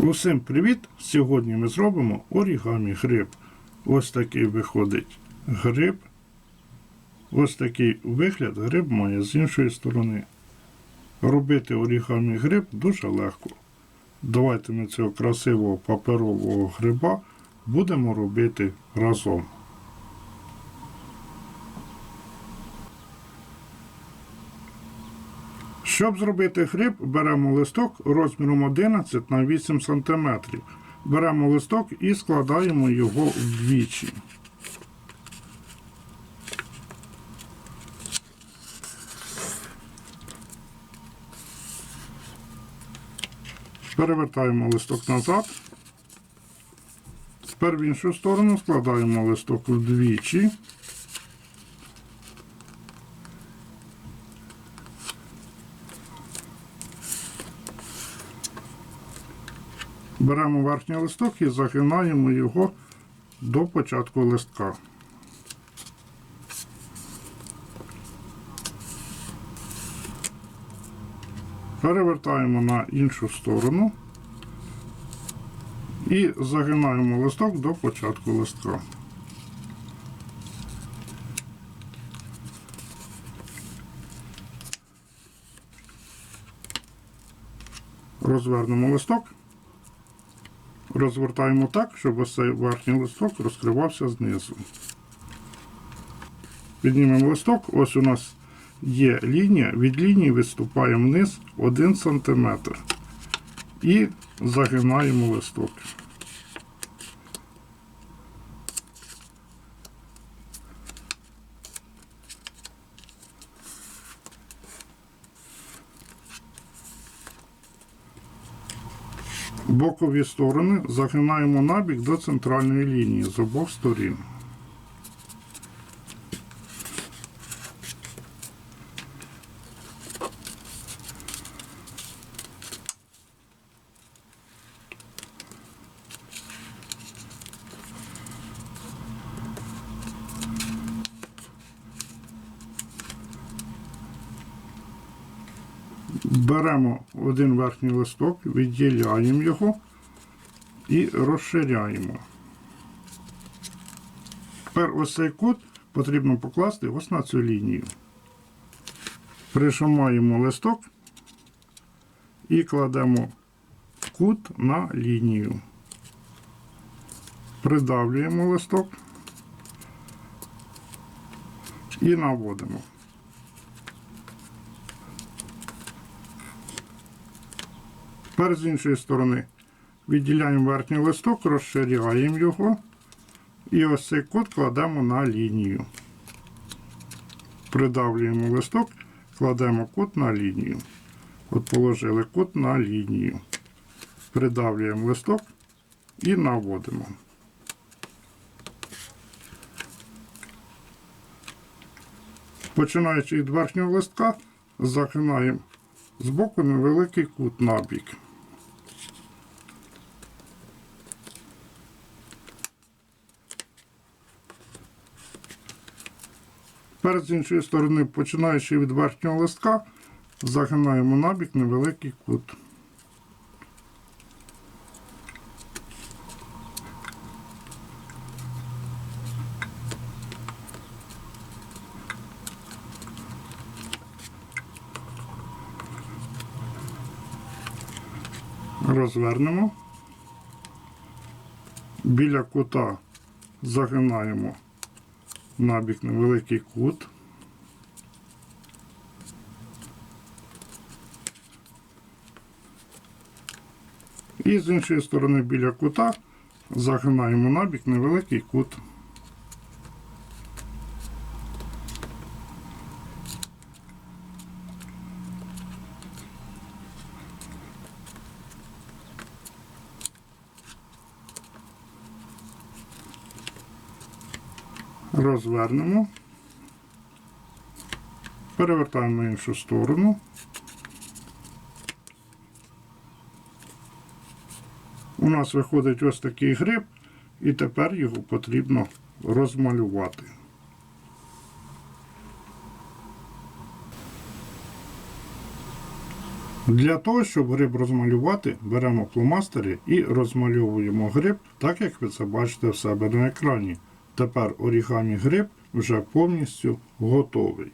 Усім привіт! Сьогодні ми зробимо орігамі гриб. Ось такий виходить гриб. Ось такий вигляд гриб має з іншої сторони. Робити орігамі гриб дуже легко. Давайте ми цього красивого паперового гриба будемо робити разом. Щоб зробити гриб, беремо листок розміром 11 на 8 см. Беремо листок і складаємо його вдвічі. Перевертаємо листок назад. Тепер в іншу сторону складаємо листок вдвічі. Беремо верхній листок і загинаємо його до початку листка. Перевертаємо на іншу сторону і загинаємо листок до початку листка. Розвернемо листок. Розвертаємо так, щоб ось цей верхній листок розкривався знизу. Піднімемо листок, ось у нас є лінія, від лінії виступаємо вниз 1 см. І загинаємо листок. Бокові сторони загинаємо набік до центральної лінії з обох сторін. Беремо один верхній листок, відділяємо його і розширяємо. Тепер ось цей кут потрібно покласти ось на цю лінію. Прижимаємо листок і кладемо кут на лінію. Придавлюємо листок і наводимо. Тепер з іншої сторони відділяємо верхній листок, розширяємо його і ось цей кут кладемо на лінію. Придавлюємо листок, кладемо кут на лінію. От положили кут на лінію. Придавлюємо листок і наводимо. Починаючи від верхнього листка, загинаємо збоку невеликий кут набік. Тепер з іншої сторони, починаючи від верхнього листка, загинаємо набік невеликий кут. Розвернемо. Біля кута загинаємо набік невеликий кут. І з іншої сторони біля кута загинаємо набік невеликий кут. Розвернемо. Перевертаємо на іншу сторону. У нас виходить ось такий гриб, і тепер його потрібно розмалювати. Для того, щоб гриб розмалювати, беремо фломастери і розмальовуємо гриб, так як ви це бачите в себе на екрані. Тепер орігамі гриб вже повністю готовий.